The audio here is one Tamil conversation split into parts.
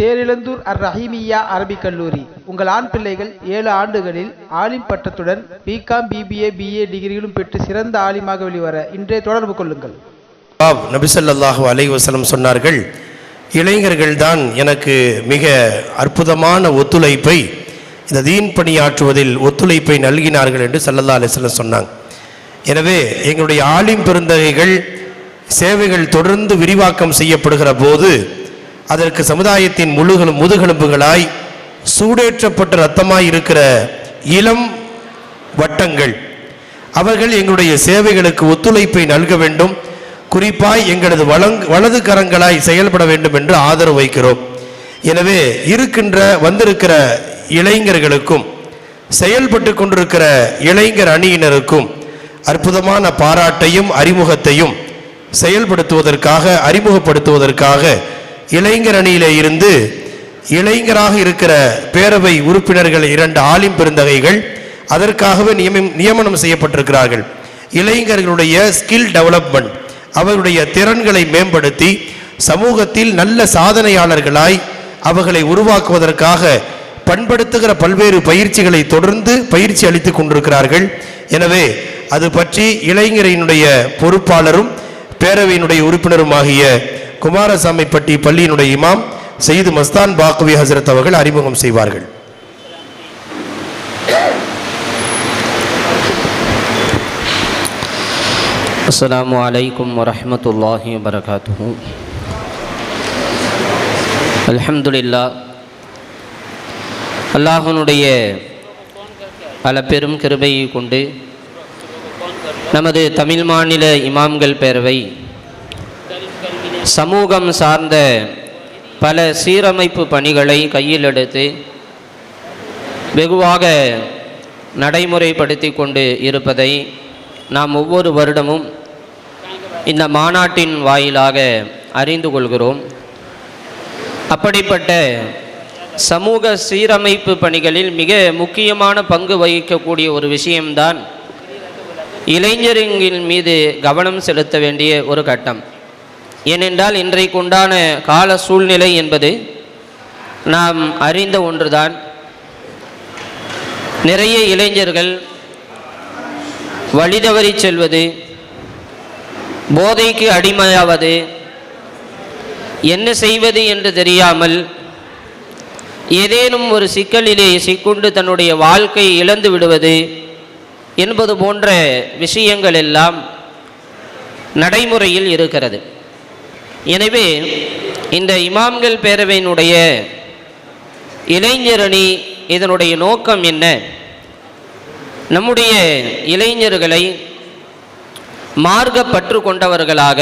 தேரிழந்தூர் அர் ரஹீமியா அரபிக் கல்லூரி. உங்கள் ஆண் பிள்ளைகள் ஏழு ஆண்டுகளில் ஆலிம் பட்டத்துடன் பிகாம் பிபிஏ பிஏ டிகிரிகளும் பெற்று சிறந்த ஆலிமாக வெளிவர இன்றே தொடர்பு கொள்ளுங்கள். ஆம் நபிசல்லாஹு அலைவசலம் சொன்னார்கள் இளைஞர்கள் தான் எனக்கு மிக அற்புதமான ஒத்துழைப்பை இந்த தீன் பணியாற்றுவதில் ஒத்துழைப்பை நல்கினார்கள் என்று சல்லல்லா அலிஸ்லம் சொன்னாங்க. எனவே எங்களுடைய ஆலிம் பெருந்தகைகள் சேவைகள் தொடர்ந்து விரிவாக்கம் செய்யப்படுகிற போது அதற்கு சமுதாயத்தின் முழுகளும் முதுகெலும்புகளாய் சூடேற்றப்பட்ட ரத்தமாய் இருக்கிற இளம் வட்டங்கள். அவர்கள் எங்களுடைய சேவைகளுக்கு ஒத்துழைப்பை நல்க வேண்டும். குறிப்பாய் எங்களது வளங் வலது கரங்களாய் செயல்பட வேண்டும் என்று ஆதரவு வைக்கிறோம். எனவே இருக்கின்ற வந்திருக்கிற இளைஞர்களுக்கும் செயல்பட்டு கொண்டிருக்கிற இளைஞர் அணியினருக்கும் அற்புதமான பாராட்டையும் அறிமுகத்தையும் செயல்படுத்துவதற்காக அறிமுகப்படுத்துவதற்காக இளைஞர் அணியிலே இருந்து இளைஞராக இருக்கிற பேரவை உறுப்பினர்கள் இரண்டு ஆலிம் பெருந்தகைகள் அதற்காகவே நியமி நியமனம் செய்யப்பட்டிருக்கிறார்கள். இளைஞர்களுடைய ஸ்கில் டெவலப்மெண்ட் அவர்களுடைய திறன்களை மேம்படுத்தி சமூகத்தில் நல்ல சாதனையாளர்களாய் அவர்களை உருவாக்குவதற்காக பண்படுத்துகிற பல்வேறு பயிற்சிகளை தொடர்ந்து பயிற்சி அளித்து கொண்டிருக்கிறார்கள். எனவே அது பற்றி இளைஞரினுடைய பொறுப்பாளரும் பேரவையினுடைய உறுப்பினருமாகிய குமாரசாமிப்பட்டி பள்ளியினுடைய இமாம் செய்து மஸ்தான் பாக்குவி ஹசரத் அவர்கள் அறிமுகம் செய்வார்கள். அஸ்ஸலாமு அலைக்கும் வரமத்துல்லாஹி வரகாத்து அலமதுல்லா அல்லாஹனுடைய பல பெரும் கிருபையை கொண்டு நமது தமிழ் மாநில இமாம்கள் பேரவை சமூகம் சார்ந்த பல சீரமைப்பு பணிகளை கையில் எடுத்து வெகுவாக நடைமுறைப்படுத்தி கொண்டு இருப்பதை நாம் ஒவ்வொரு வருடமும் இந்த மாநாட்டின் வாயிலாக அறிந்து கொள்கிறோம். அப்படிப்பட்ட சமூக சீரமைப்பு பணிகளில் மிக முக்கியமான பங்கு வகிக்கக்கூடிய ஒரு விஷயம்தான் இளைஞர்களின் மீது கவனம் செலுத்த வேண்டிய ஒரு கட்டம். ஏனென்றால் இன்றைக்கு உண்டான கால சூழ்நிலை என்பது நாம் அறிந்த ஒன்றுதான். நிறைய இளைஞர்கள் வழிதவறி செல்வது போதைக்கு அடிமையாவது என்ன செய்வது என்று தெரியாமல் ஏதேனும் ஒரு சிக்கலிலே சிக்குண்டு தன்னுடைய வாழ்க்கையை இழந்து விடுவது என்பது போன்ற விஷயங்கள் எல்லாம் நடைமுறையில் இருக்கிறது. எனவே இந்த இமாம்கள் பேரவையினுடைய இளைஞரணி இதனுடைய நோக்கம் என்ன? நம்முடைய இளைஞர்களை மார்க்கப்பற்று கொண்டவர்களாக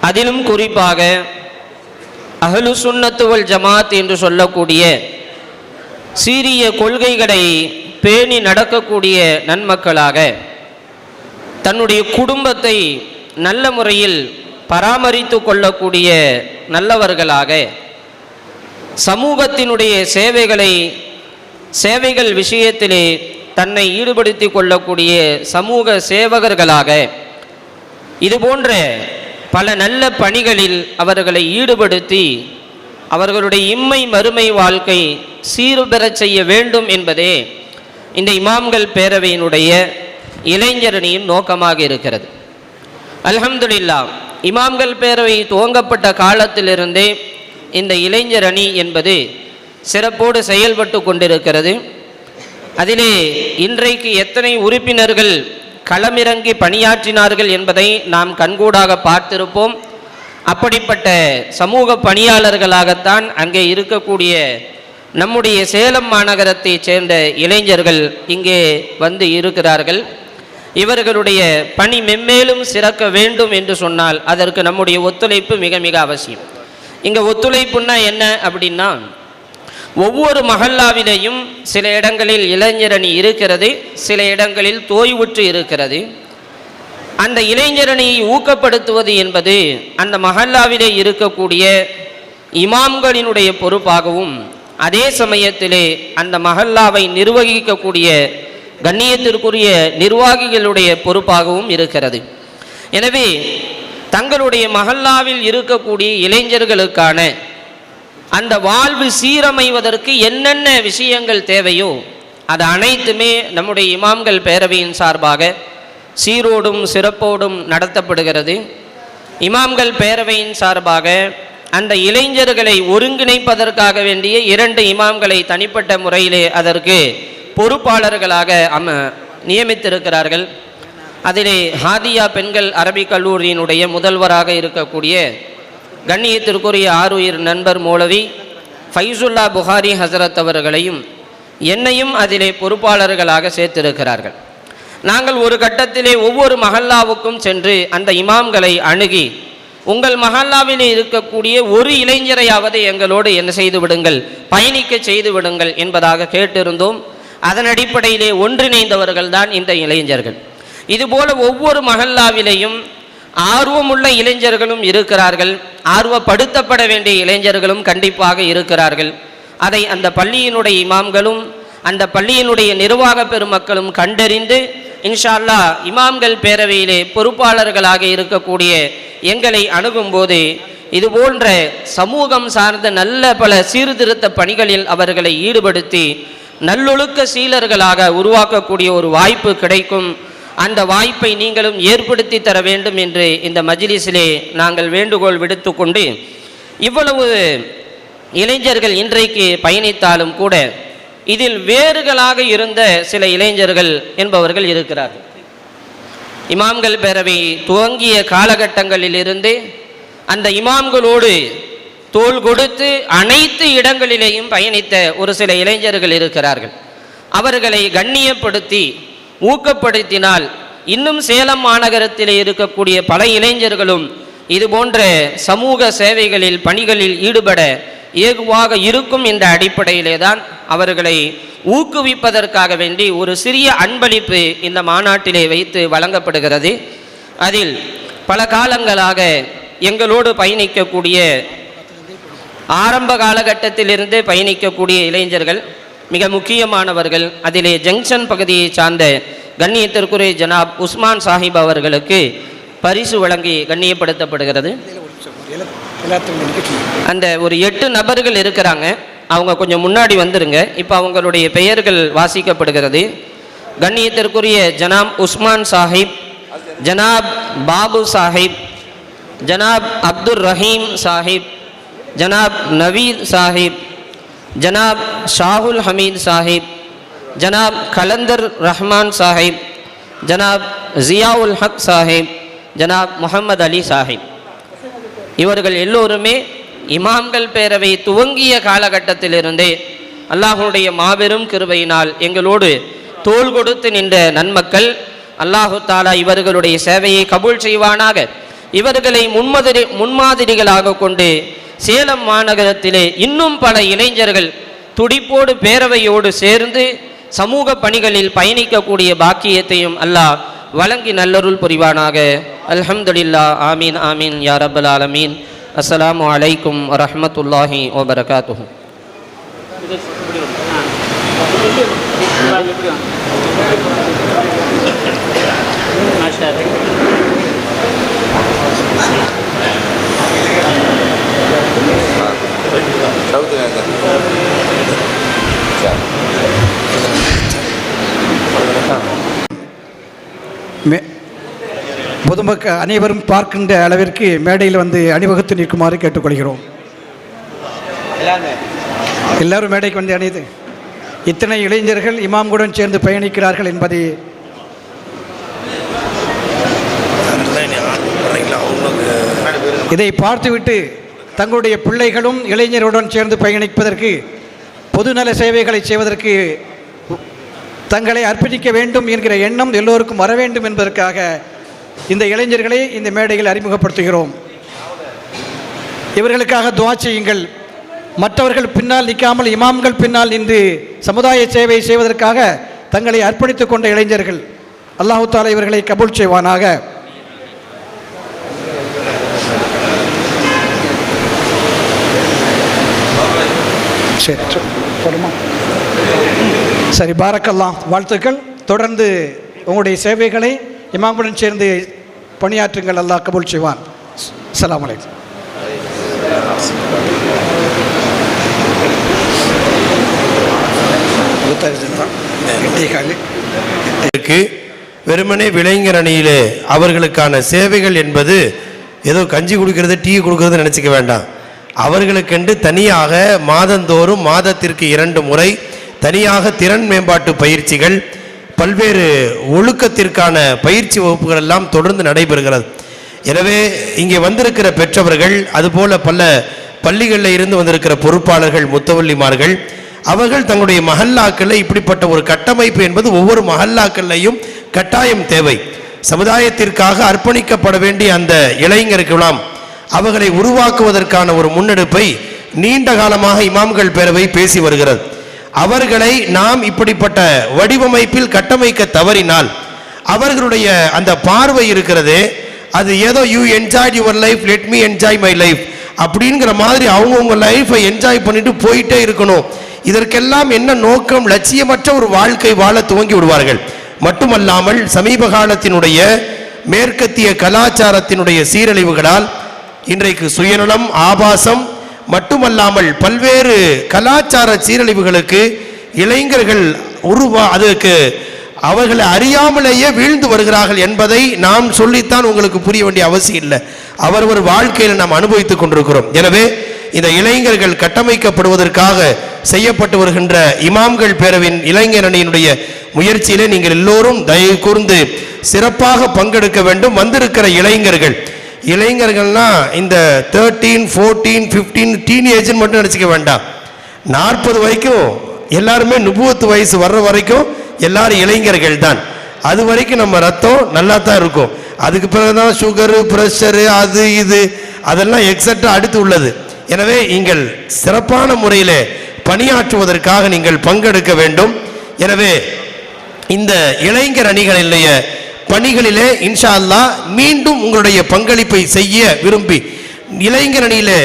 அதிலும் குறிப்பாக அகலு சுன்னத்துவல் ஜமாத் என்று சொல்லக்கூடிய சீரிய கொள்கைகளை பேணி நடக்கக்கூடிய நன்மக்களாக தன்னுடைய குடும்பத்தை நல்ல முறையில் பராமரித்து கொள்ளக்கூடிய நல்லவர்களாக சமூகத்தினுடைய சேவைகளை சேவைகள் விஷயத்திலே தன்னை ஈடுபடுத்தி கொள்ளக்கூடிய சமூக சேவகர்களாக இதுபோன்ற பல நல்ல பணிகளில் அவர்களை ஈடுபடுத்தி அவர்களுடைய இம்மை மறுமை வாழ்க்கை சீர்பெறச் செய்ய வேண்டும் என்பதே இந்த இமாம்கள் பேரவையினுடைய இளைஞரணியின் நோக்கமாக இருக்கிறது. அலமதுல்லா இமாம்கள் பேரவை துவங்கப்பட்ட காலத்திலிருந்தே இந்த இளைஞர் அணி என்பது சிறப்போடு செயல்பட்டு கொண்டிருக்கிறது. அதிலே இன்றைக்கு எத்தனை உறுப்பினர்கள் களமிறங்கி பணியாற்றினார்கள் என்பதை நாம் கண்கூடாக பார்த்திருப்போம். அப்படிப்பட்ட சமூக பணியாளர்களாகத்தான் அங்கே இருக்கக்கூடிய நம்முடைய சேலம் மாநகரத்தைச் சேர்ந்த இளைஞர்கள் இங்கே வந்து இருக்கிறார்கள். இவர்களுடைய பணி மென்மேலும் சிறக்க வேண்டும் என்று சொன்னால் அதற்கு நம்முடைய ஒத்துழைப்பு மிக மிக அவசியம். இங்கே ஒத்துழைப்புன்னா என்ன அப்படின்னா ஒவ்வொரு மஹல்லாவிலேயும் சில இடங்களில் இளைஞரணி இருக்கிறது சில இடங்களில் தோய்வுற்று இருக்கிறது. அந்த இளைஞரணியை ஊக்கப்படுத்துவது என்பது அந்த மஹல்லாவிலே இருக்கக்கூடிய இமாம்களினுடைய பொறுப்பாகவும் அதே சமயத்திலே அந்த மஹல்லாவை நிர்வகிக்கக்கூடிய கண்ணியத்திற்குரிய நிர்வாகிகளுடைய பொறுப்பாகவும் இருக்கிறது. எனவே தங்களுடைய மஹல்லாவில் இருக்கக்கூடிய இளைஞர்களுக்கான அந்த வாழ்வு சீரமைவதற்கு என்னென்ன விஷயங்கள் தேவையோ அது அனைத்துமே நம்முடைய இமாம்கள் பேரவையின் சார்பாக சீரோடும் சிறப்போடும் நடத்தப்படுகிறது. இமாம்கள் பேரவையின் சார்பாக அந்த இளைஞர்களை ஒருங்கிணைப்பதற்காக வேண்டிய இரண்டு இமாம்களை தனிப்பட்ட முறையிலே அதற்கு பொறுப்பாளர்களாக அம நியமித்திருக்கிறார்கள். அதிலே ஹாதியா பெண்கள் அரபிக் கல்லூரியினுடைய முதல்வராக இருக்கக்கூடிய கண்ணியத்திற்குரிய ஆருயிர் நண்பர் மௌலவி ஃபைசுல்லா புகாரி ஹசரத் அவர்களையும் என்னையும் அதிலே பொறுப்பாளர்களாக சேர்த்திருக்கிறார்கள். நாங்கள் ஒரு கட்டத்திலே ஒவ்வொரு மஹல்லாவுக்கும் சென்று அந்த இமாம்களை அணுகி உங்கள் மஹல்லாவிலே இருக்கக்கூடிய ஒரு இளைஞரையாவது எங்களோடு என்ன செய்து விடுங்கள் பயணிக்க செய்து விடுங்கள் என்பதாக கேட்டிருந்தோம். அதன் அடிப்படையிலே ஒன்றிணைந்தவர்கள் தான் இந்த இளைஞர்கள். இதுபோல ஒவ்வொரு மகல்லாவிலேயும் ஆர்வமுள்ள இளைஞர்களும் இருக்கிறார்கள். ஆர்வப்படுத்தப்பட வேண்டிய இளைஞர்களும் கண்டிப்பாக இருக்கிறார்கள். அதை அந்த பள்ளியினுடைய இமாம்களும் அந்த பள்ளியினுடைய நிர்வாக பெருமக்களும் கண்டறிந்து இன்ஷால்லா இமாம்கள் பேரவையிலே பொறுப்பாளர்களாக இருக்கக்கூடிய எங்களை அணுகும்போது இது போன்ற சமூகம் சார்ந்த நல்ல பல சீர்திருத்த பணிகளில் அவர்களை ஈடுபடுத்தி நல்லொழுக்க சீலர்களாக உருவாக்கக்கூடிய ஒரு வாய்ப்பு கிடைக்கும். அந்த வாய்ப்பை நீங்களும் ஏற்படுத்தி தர வேண்டும் என்று இந்த மஜிலிஸிலே நாங்கள் வேண்டுகோள் விடுத்துக்கொண்டு இவ்வளவு இளைஞர்கள் இன்றைக்கு பயணித்தாலும் கூட இதில் வேறுகளாக இருந்த சில இளைஞர்கள் என்பவர்கள் இருக்கிறார்கள். இமாம்கள் பேரவை துவங்கிய காலகட்டங்களிலிருந்து அந்த இமாம்களோடு தோள் கொடுத்து அனைத்து இடங்களிலேயும் பயணித்த ஒரு சில இளைஞர்கள் இருக்கிறார்கள். அவர்களை கண்ணியப்படுத்தி ஊக்கப்படுத்தினால் இன்னும் சேலம் மாநகரத்தில் இருக்கக்கூடிய பல இளைஞர்களும் இது போன்ற சமூக சேவைகளில் பணிகளில் ஈடுபட ஏகுவாக இருக்கும் என்ற அடிப்படையிலே தான் அவர்களை ஊக்குவிப்பதற்காக வேண்டி ஒரு சிறிய அன்பளிப்பு இந்த மாநாட்டிலே வைத்து வழங்கப்படுகிறது. அதில் பல காலங்களாக எங்களோடு பயணிக்கக்கூடிய ஆரம்ப காலகட்டத்திலிருந்து பயணிக்கக்கூடிய இளைஞர்கள் மிக முக்கியமானவர்கள் அதிலே ஜங்ஷன் பகுதியை சார்ந்த கண்ணியத்திற்குரிய ஜனாப் உஸ்மான் சாஹிப் அவர்களுக்கு பரிசு வழங்கி கண்ணியப்படுத்தப்படுகிறது. அந்த ஒரு எட்டு நபர்கள் இருக்கிறாங்க. அவங்க கொஞ்சம் முன்னாடி வந்துருங்க. இப்போ அவங்களுடைய பெயர்கள் வாசிக்கப்படுகிறது. கண்ணியத்திற்குரிய ஜனாப் உஸ்மான் சாஹிப் ஜனாப் பாபு சாஹிப் ஜனாப் அப்துல் ரஹீம் சாஹிப் ஜனாப் நவீத் சாஹிப் ஜனாப் ஷாகுல் ஹமீத் சாஹிப் ஜனாப் கலந்தர் ரஹ்மான் சாஹிப் ஜனாப் ஜியாவுல் ஹக் சாஹிப் ஜனாப் முகமது அலி சாஹிப். இவர்கள் எல்லோருமே இமாம்கள் பேரவை துவங்கிய காலகட்டத்திலிருந்தே அல்லாஹுடைய மாபெரும் கிருபையினால் எங்களோடு தோள் கொடுத்து நின்ற நன்மக்கள் அல்லாஹு தாலா இவர்களுடைய சேவையை கபூல் செய்வானாக. இவர்களை முன்மாதிரி முன்மாதிரிகளாக கொண்டு சேலம் மாநகரத்திலே இன்னும் பல இளைஞர்கள் துடிப்போடு பேரவையோடு சேர்ந்து சமூக பணிகளில் பயணிக்கக்கூடிய பாக்கியத்தையும் அல்லாஹ் வழங்கி நல்லருள் புரிவானாக. அல்ஹம்துலில்லா ஆமீன் ஆமீன் யா ரப்பல் ஆலமீன். அஸ்ஸலாமு அலைக்கும் வரஹ்மத்துல்லாஹி Thank you. பொதுமக்கள் அனைவரும் பார்க்கின்ற அளவிற்கு மேடையில் வந்து அணிவகுத்து நிற்குமாறு கேட்டுக்கொள்கிறோம். எல்லாரும். மேடைக்கு வந்து அணிது இத்தனை இளைஞர்கள் இமாம்களுடன் சேர்ந்து பயணிக்கிறார்கள் என்பதை இதை பார்த்துவிட்டு தங்களுடைய பிள்ளைகளும் இளைஞருடன் சேர்ந்து பயணிப்பதற்கு பொதுநல சேவைகளை செய்வதற்கு தங்களை அர்ப்பணிக்க வேண்டும் என்கிற எண்ணம் எல்லோருக்கும் வர வேண்டும் என்பதற்காக இந்த இளைஞர்களை இந்த மேடையில் அறிமுகப்படுத்துகிறோம். இவர்களுக்காக துவா செய்யுங்கள். மற்றவர்கள் பின்னால் நிற்காமல் இமாம்கள் பின்னால் நின்று சமுதாய சேவை செய்வதற்காக தங்களை அர்ப்பணித்துக் கொண்ட இளைஞர்கள். அல்லாஹு தாலா இவர்களை கபூல் செய்வானாக. சரி சரி. பாரக்கல்லாம் வாழ்த்துக்கள். தொடர்ந்து உங்களுடைய சேவைகளை இமாமுடன் சேர்ந்து பணியாற்றுங்கள். அல்லாஹ் கபூல் செய்வான். அலாம் வலைக்கம் வெறுமனே விளைஞர் அணியிலே அவர்களுக்கான சேவைகள் என்பது ஏதோ கஞ்சி கொடுக்கறது டீ கொடுக்கறது நினச்சிக்க வேண்டாம். அவர்களுக்கென்று தனியாக மாதந்தோறும் மாதத்திற்கு இரண்டு முறை தனியாக திறன் மேம்பாட்டு பயிற்சிகள் பல்வேறு ஒழுக்கத்திற்கான பயிற்சி வகுப்புகள் எல்லாம் தொடர்ந்து நடைபெறுகிறது. எனவே இங்கே வந்திருக்கிற பெற்றவர்கள் அதுபோல பல பள்ளிகளில் இருந்து வந்திருக்கிற பொறுப்பாளர்கள் முத்தவள்ளிமார்கள் அவர்கள் தங்களுடைய மஹல்லாக்களில் இப்படிப்பட்ட ஒரு கட்டமைப்பு என்பது ஒவ்வொரு மஹல்லாக்கள்லையும் கட்டாயம் தேவை. சமுதாயத்திற்காக அர்ப்பணிக்கப்பட வேண்டிய அந்த இளைஞர்களாம் அவர்களை உருவாக்குவதற்கான ஒரு முன்னெடுப்பை நீண்ட காலமாக இமாம்கள் பேரவை பேசி வருகிறது. அவர்களை நாம் இப்படிப்பட்ட வடிவமைப்பில் கட்டமைக்க தவறினால் அவர்களுடைய அந்த பார்வை இருக்கிறதே அது ஏதோ you enjoy your life let me enjoy my life அப்படிங்கிற மாதிரி அவங்கவுங்க லைஃப்பை என்ஜாய் பண்ணிட்டு போயிட்டே இருக்கணும். இதற்கெல்லாம் என்ன நோக்கம்? லட்சியமற்ற ஒரு வாழ்க்கை வாழ துவங்கி விடுவார்கள். மட்டுமல்லாமல் சமீப காலத்தினுடைய மேற்கத்திய கலாச்சாரத்தினுடைய சீரழிவுகளால் இன்றைக்கு சுயநலம் ஆபாசம் மட்டுமல்லாமல் பல்வேறு கலாச்சார சீரழிவுகளுக்கு இளைஞர்கள் உருவா அதற்கு அவர்களை அறியாமலேயே வீழ்ந்து வருகிறார்கள் என்பதை நாம் சொல்லித்தான் உங்களுக்கு புரிய வேண்டிய அவசியம் இல்லை. அவரவர் வாழ்க்கையில் நாம் அனுபவித்துக் கொண்டிருக்கிறோம். எனவே இந்த இளைஞர்கள் கட்டமைக்கப்படுவதற்காக செய்யப்பட்டு வருகின்ற இமாம்கள் பேரவின் இளைஞர் அணியினுடைய முயற்சியிலே நீங்கள் எல்லோரும் தயவு கூர்ந்து சிறப்பாக பங்கெடுக்க வேண்டும். வந்திருக்கிற இளைஞர்கள் இளைஞர்கள்னா இந்த தேர்ட்டீன் ஃபோர்டீன் ஃபிஃப்டீன் டீனேஜ்னு மட்டும் நினச்சிக்க வேண்டாம். நாற்பது வரைக்கும் எல்லாருமே நுபுவத்து வயசு வர்ற வரைக்கும் எல்லாரும் இளைஞர்கள் தான். அது வரைக்கும் நம்ம ரத்தம் நல்லா தான் இருக்கும். அதுக்கு பிறகுதான் சுகரு ப்ரெஷரு அது இது அதெல்லாம் எக்ஸட்ரா அடுத்து உள்ளது. எனவே நீங்கள் சிறப்பான முறையில் பணியாற்றுவதற்காக நீங்கள் பங்கெடுக்க வேண்டும். எனவே இந்த இளைஞர் அணிகளிலேய பணிகளிலே இன்ஷா அல்லா மீண்டும் உங்களுடைய பங்களிப்பை செய்ய விரும்பி இளைஞர் அணியிலே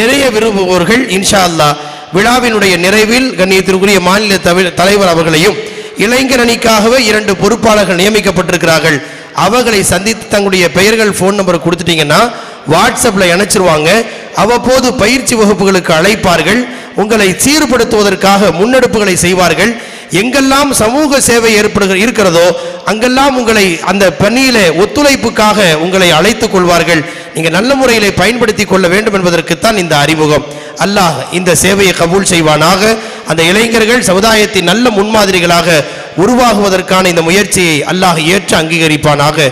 இணைய விரும்புபவர்கள் இன்ஷா அல்லாஹ் விழாவினுடைய நிறைவில் கண்ணியத்திற்குரிய மாநில தலைவர் அவர்களையும் இளைஞர் அணிக்காகவே இரண்டு பொறுப்பாளர்கள் நியமிக்கப்பட்டிருக்கிறார்கள். அவர்களை சந்தித்து தங்களுடைய பெயர்கள் ஃபோன் நம்பர் கொடுத்துட்டீங்கன்னா வாட்ஸ்அப்பில் இணைச்சிருவாங்க அவ்வப்போது பயிற்சி வகுப்புகளுக்கு அழைப்பார்கள். உங்களை சீர்படுத்துவதற்காக முன்னெடுப்புகளை செய்வார்கள். எங்கெல்லாம் சமூக சேவை ஏற்படுகிற இருக்கிறதோ அங்கெல்லாம் உங்களை அந்த பணியில ஒத்துழைப்புக்காக உங்களை அழைத்துக் கொள்வார்கள். நீங்கள் நல்ல முறையிலே பயன்படுத்தி கொள்ள வேண்டும் என்பதற்குத்தான் இந்த அறிமுகம். அல்லாஹ் இந்த சேவையை கபூல் செய்வானாக. அந்த இளைஞர்கள் சமுதாயத்தின் நல்ல முன்மாதிரிகளாக உருவாகுவதற்கான இந்த முயற்சியை அல்லாஹ் ஏற்று அங்கீகரிப்பானாக.